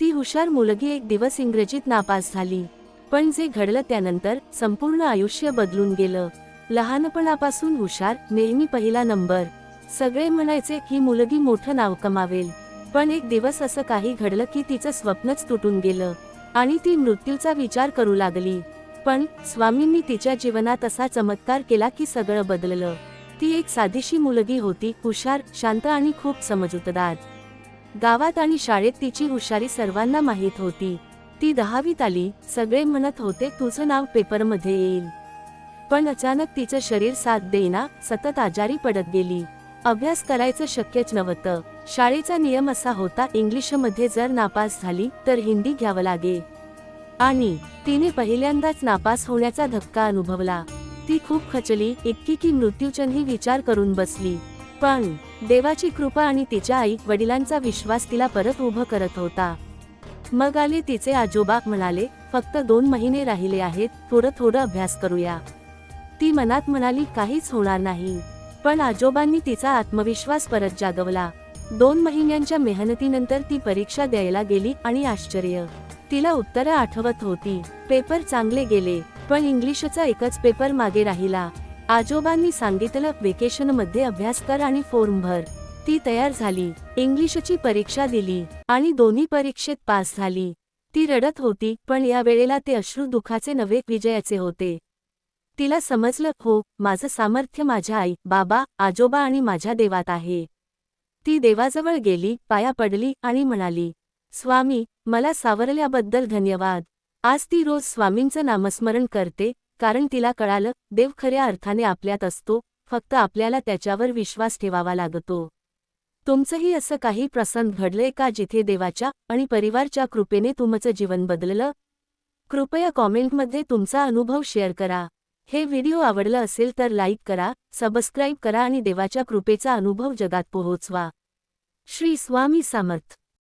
ती हुशार मुलगी एक दिवस इंग्रजीत नापास झाली. पण जे घडलं त्यानंतर संपूर्ण आयुष्य बदलून गेलं. लहानपणापासून हुशार नेहमी पहिला नंबर. सगळे म्हणायचे ही मुलगी मोठं नाव कमावेल. पण एक दिवस असं काही घडलं की तिचं स्वप्नच तुटून गेलं. आणि ती मृत्यूचा विचार करू लागली. पण स्वामींनी तिच्या जीवनात असा चमत्कार केला की सगळं बदललं. ती एक साधीशी मुलगी होती हुशार शांत आणि खूप समजूतदार. गावात आणि शाळेत तिची हुशारी सर्वांना माहीत होती. ती दहावीत आली सगळे म्हणत होते तुझं नाव पेपरमध्ये येईल. पण अचानक तिचं शरीर साथ देईना सतत आजारी पडत गेली. अभ्यास करायचं शक्यच नव्हतं. शाळेचा नियम असा होता इंग्लिशमध्ये जर नापास झाली तर हिंदी घ्यावं लागे. आणि तिने पहिल्यांदाच नापास होण्याचा धक्का अनुभवला. ती खूप खचली इतकी की मृत्यूचंही विचार करून बसली. पण देवाची कृपा आणि तिच्या आई वडिलांचा विश्वास तिला परत उभं करत होता. मग आले तिचे आजोबा म्हणाले फक्त दोन महिने राहिले आहेत थोडं थोडं अभ्यास करूया. ती मनात म्हणाली काहीच होणार नाही. पण आजोबांनी तिचा आत्मविश्वास परत जागवला. दोन महिन्यांच्या मेहनतीनंतर ती परीक्षा द्यायला गेली आणि आश्चर्य. तिला उत्तरं आठवत होती. पेपर चांगले गेले पण इंग्लिशचा एकच पेपर मागे राहिला. आजोबांनी सांगितलं वेकेशनमध्ये अभ्यास कर आणि फॉर्म भर. ती तयार झाली इंग्लिशची परीक्षा दिली आणि दोन्ही परीक्षेत पास झाली. ती रडत होती पण या वेळेला ते अश्रू दुखाचे नवे विजयाचे होते. तिला समजलं हो माझं सामर्थ्य माझ्या आई बाबा आजोबा आणि माझ्या देवात आहे. ती देवाजवळ गेली पाया पडली आणि म्हणाली स्वामी मला सावरल्याबद्दल धन्यवाद. आज ती रोज स्वामींचं नामस्मरण करते कारण तिला कळालं देव खऱ्या अर्थाने आपल्यात असतो फक्त आपल्याला त्याच्यावर विश्वास ठेवावा लागतो. तुमचंही असं काही प्रसंग घडलंय का जिथे देवाच्या आणि परिवारच्या कृपेने तुमचं जीवन बदललं? कृपया कॉमेंटमध्ये तुमचा अनुभव शेअर करा. हे व्हिडिओ आवडलं असेल तर लाईक करा सबस्क्राईब करा आणि देवाच्या कृपेचा अनुभव जगात पोहोचवा. श्री स्वामी समर्थ.